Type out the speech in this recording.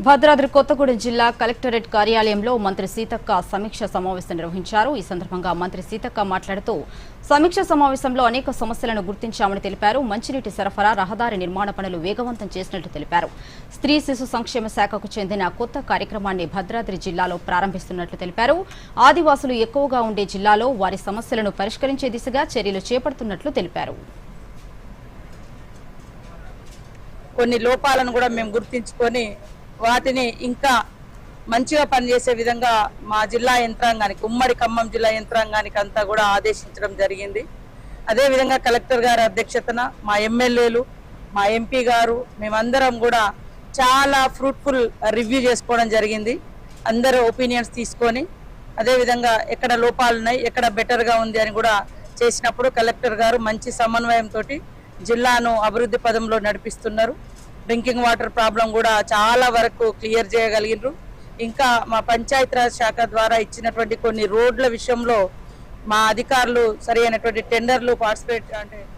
భద్రాద్రి కొత్తగూడెం జిల్లా కలెక్టరేట్ కార్యాలయంలో మంత్రి సీతక్క సమీక్ష సమావేశం నిర్వహించారు. ఈ సందర్భంగా మంత్రి సీతక్క మాట్లాడుతూ సమీక్ష సమావేశంలో అనేక సమస్యలను గుర్తించామని తెలిపారు. మంచినీటి సరఫరా రహదారి నిర్మాణ పనులు వేగవంతం చేసినట్టు తెలిపారు. స్త్రీ శిశు సంక్షేమ శాఖకు చెందిన కొత్త కార్యక్రమాన్ని భద్రాద్రి జిల్లాలో ప్రారంభిస్తున్నట్లు తెలిపారు. ఆదివాసులు ఎక్కువగా ఉండే జిల్లాలో వారి సమస్యలను పరిష్కరించే దిశగా చర్యలు చేపడుతున్నట్లు తెలిపారు. కొన్ని లోపాలను కూడా మేము గుర్తించుకొని వాటిని ఇంకా మంచిగా పనిచేసే విధంగా మా జిల్లా యంత్రాంగానికి ఉమ్మడి ఖమ్మం జిల్లా యంత్రాంగానికి అంతా కూడా ఆదేశించడం జరిగింది. అదేవిధంగా కలెక్టర్ గారి అధ్యక్షతన మా ఎమ్మెల్యేలు మా ఎంపీ గారు మేమందరం కూడా చాలా ఫ్రూట్ఫుల్ రివ్యూ చేసుకోవడం జరిగింది. అందరూ ఒపీనియన్స్ తీసుకొని అదేవిధంగా ఎక్కడ లోపాలు ఉన్నాయి ఎక్కడ బెటర్గా ఉంది అని కూడా చేసినప్పుడు కలెక్టర్ గారు మంచి సమన్వయంతో జిల్లాను అభివృద్ధి పదంలో నడిపిస్తున్నారు. డ్రింకింగ్ వాటర్ ప్రాబ్లం కూడా చాలా వరకు క్లియర్ చేయగలిగినారు ఇంకా మా పంచాయతీరాజ్ శాఖ ద్వారా ఇచ్చినటువంటి కొన్ని రోడ్ల విషయంలో మా అధికారులు సరైనటువంటి టెండర్లు పార్టిసిపేట్ అంటే